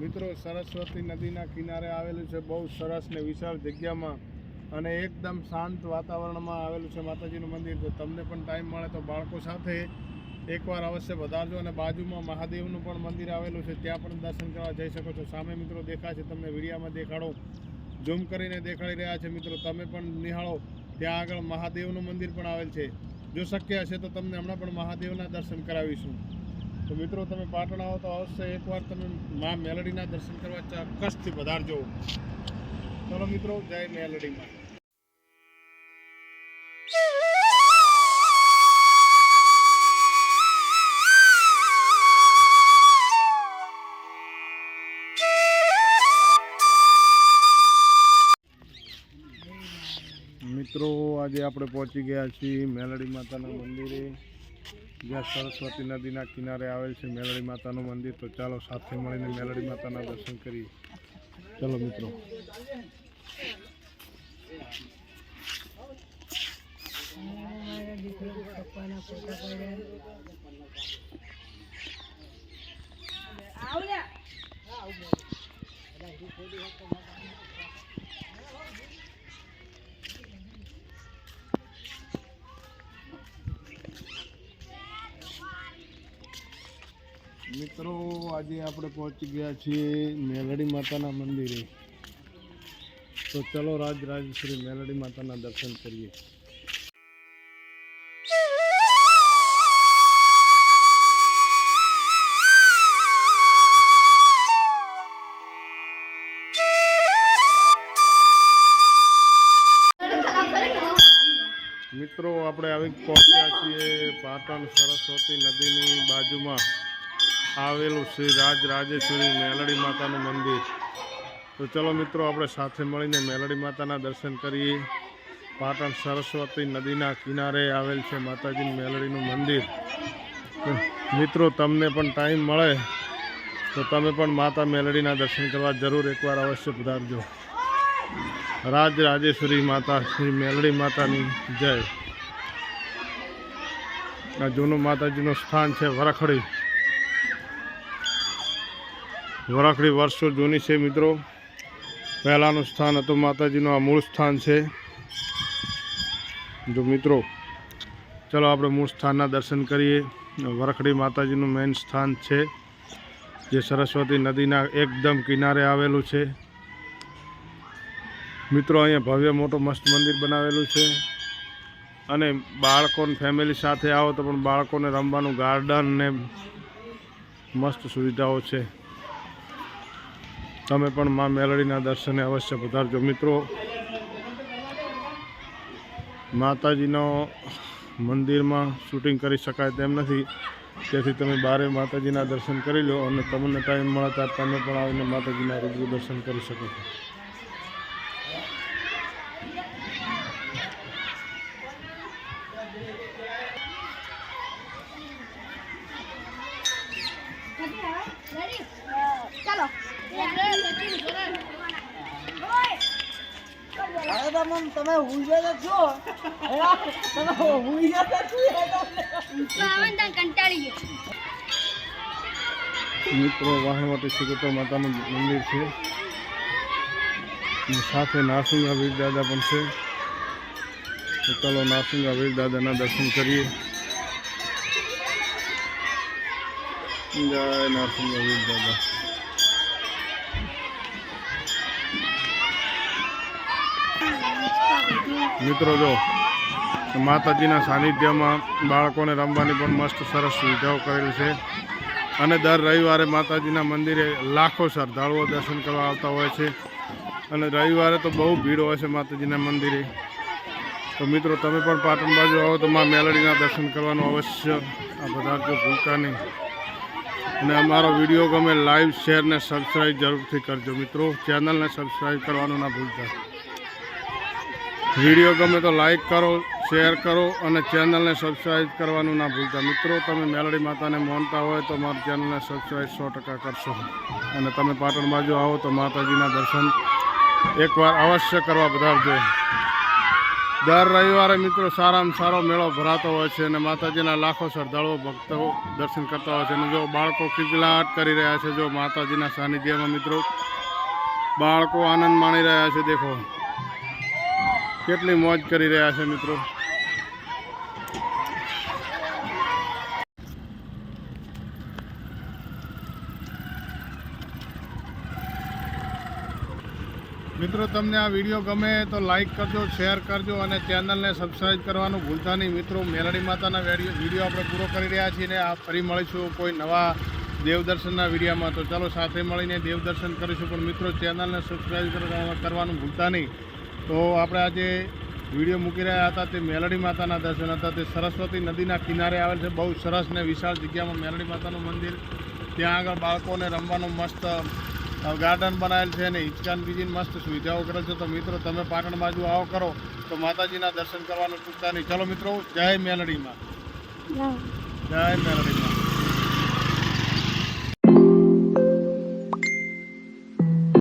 મિત્રો, સરસ્વતી નદીના કિનારે આવેલું છે બહુ સરસ ને વિશાળ જગ્યામાં અને એકદમ શાંત વાતાવરણમાં આવેલું છે માતાજીનું મંદિર. તો તમને પણ ટાઈમ મળે તો બાળકો સાથે એકવાર અવશ્ય વધારજો અને બાજુમાં મહાદેવનું પણ મંદિર આવેલું છે. ત્યાં પણ દર્શન કરવા જઈ શકો છો. સામે મિત્રો દેખાય છે, તમને વિડીયામાં દેખાડો. ઝૂમ કરીને દેખાડી રહ્યા છે મિત્રો. તમે પણ નિહાળો. ત્યાં આગળ મહાદેવનું મંદિર પણ આવેલ છે. જો શક્ય હશે તો તમને હમણાં પણ મહાદેવના દર્શન કરાવીશું. તો મિત્રો તમે પાટણ આવો તો અવશ્ય એકવાર તમે મા મેલડીના દર્શન કરવા ચોક્કસથી વધારજો ચલો મિત્રો, જય મેલડીમાં. મિત્રો, આજે આપણે પહોંચી ગયા છીએ મેલડી માતાના મંદિરે. જ્યાં સરસ્વતી નદીના કિનારે આવેલ છે મેલડી માતાનું મંદિર, તો ચાલો સાથે મળીને મેલડી માતાના દર્શન કરીએ. ચલો મિત્રો. મિત્રો, આજે આપણે પહોંચી ગયા છીએ મેલડી માતાના મંદિરે. તો ચલો રાજ રાજશ્રી મેલડી માતાના દર્શન કરીએ. મિત્રો, આપણે આવી પહોંચ્યા છીએ પાટણ સરસ્વતી નદીની બાજુમાં. આવેલું શ્રી રાજ રાજેશ્વરી મેલડી માતાનું મંદિર. તો ચલો મિત્રો, આપણે સાથે મળીને મેલડી માતાના દર્શન કરીએ. પાટણ સરસ્વતી નદીના કિનારે આવેલ છે માતાજીની મેલડીનું મંદિર. મિત્રો, તમને પણ ટાઈમ મળે તો તમે પણ માતા મેલડીના દર્શન કરવા જરૂર એકવાર અવશ્ય પધારજો. રાજ રાજેશ્વરી માતા, શ્રી મેલડી માતાની જય. આ જૂનું માતાજીનું સ્થાન છે વરખડી. વરાખડી વર્ષો જૂની છે મિત્રો. પહેલાંનું સ્થાન હતું માતાજીનું, આ મૂળ સ્થાન છે. જો મિત્રો, ચલો આપણે મૂળ સ્થાનના દર્શન કરીએ. વરખડી માતાજીનું મેઇન સ્થાન છે, જે સરસ્વતી નદીના એકદમ કિનારે આવેલું છે. મિત્રો, અહીંયા ભવ્ય મોટું મસ્ત મંદિર બનાવેલું છે. અને બાળકોને ફેમિલી સાથે આવો તો પણ બાળકોને રમવાનું ગાર્ડન ને મસ્ત સુવિધાઓ છે. તમે પણ મા મેલડીના દર્શને અવશ્ય પધારજો. મિત્રો, માતાજીનો મંદિરમાં શૂટિંગ કરી શકાય તેમ નથી. તેથી તમે બારે માતાજીના દર્શન કરી લો અને તમને ટાઈમ મળે ત્યારે તમે પણ આવીને માતાજીના રૂબરૂ દર્શન કરી શકો છો. ચાલો. તો મમ તમે હુઈ ગયા છો. તમે હુઈ ગયા છો. કંટાળી ગયો. મિત્રો વાહણવટી શ્રીકૃતો માતાનું મંદિર છે. સાથે નારસિંગા વીર દાદા પણ છે. તો ચાલો નારસિંગા વીર દાદાના દર્શન કરીએ. જય નારસિંગા વીર દાદા. મિત્રો જો માતાજીના સાનિધ્યમાં બાળકોને રમવાની પણ મસ્ત સરસ સુવિધાઓ કરેલી છે. અને દર રવિવારે માતાજીના મંદિરે લાખો શ્રદ્ધાળુઓ દર્શન કરવા આવતા હોય છે. અને રવિવારે તો બહુ ભીડ હોય છે માતાજીના મંદિરે. તો મિત્રો, તમે પણ પાટણ બાજુ આવો તો માં મેલડીના દર્શન કરવાનું અવશ્ય આ બધા જો ભૂલતા નહીં. અને અમારો વીડિયો ગમે લાઈવ, શેર ને સબસ્ક્રાઈબ જરૂરથી કરજો મિત્રો. ચેનલને સબસ્ક્રાઈબ કરવાનું ના ભૂલતા. વીડિયો ગમે તો લાઈક કરો, શેર કરો અને ચેનલને સબસ્ક્રાઈબ કરવાનું ના ભૂલતા. મિત્રો, તમે મેલડી માતાને માનતા હોય તો મારી ચેનલને સબસ્ક્રાઈબ સો ટકા કરશો. અને તમે પાટણ બાજુ આવો તો માતાજીના દર્શન એકવાર અવશ્ય કરવા પધારજો દર રવિવારે મિત્રો સારામાં સારો મેળો ભરાતો હોય છે અને માતાજીના લાખો શ્રદ્ધાળુઓ ભક્તો દર્શન કરતા હોય છે. અને જો બાળકો કિકલાટ કરી રહ્યા છે, જો માતાજીના સાનિધ્યમાં મિત્રો બાળકો આનંદ માણી રહ્યા છે, દેખો. કેટલી મોજ કરી રહ્યા છે મિત્રો. મિત્રો, તમને આ વીડિયો ગમે તો લાઈક કરજો શેર કરજો અને ચેનલને સબસ્ક્રાઈબ કરવાનું ભૂલતા નહીં. મિત્રો, મેલડી માતાના વીડિયો આપણે પૂરો કરી રહ્યા છીએ ને આ ફરી મળીશું કોઈ નવા દેવદર્શનના વિડીયોમાં. તો ચાલો સાથે મળીને દેવદર્શન કરીશું. પણ મિત્રો ચેનલને સબસ્ક્રાઈબ કરવા- કરવાનું ભૂલતા નહીં. તો આપણે આજે વીડિયો મૂકી રહ્યા હતા તે મેલડી માતાના દર્શન હતા. તે સરસ્વતી નદીના કિનારે આવેલ છે. બહુ સરસ ને વિશાળ જગ્યામાં મેલડી માતાનું મંદિર. ત્યાં આગળ બાળકોને રમવાનું મસ્ત ગાર્ડન બનાવેલ છે અને હિંચકાન બીજીની મસ્ત સુવિધાઓ કરેલ છે. તો મિત્રો તમે પાટણ બાજુ આવો કરો તો માતાજીના દર્શન કરવાનું ચૂકતા નહીં. ચલો મિત્રો જય મેલડીમાં જય મેલડીમાં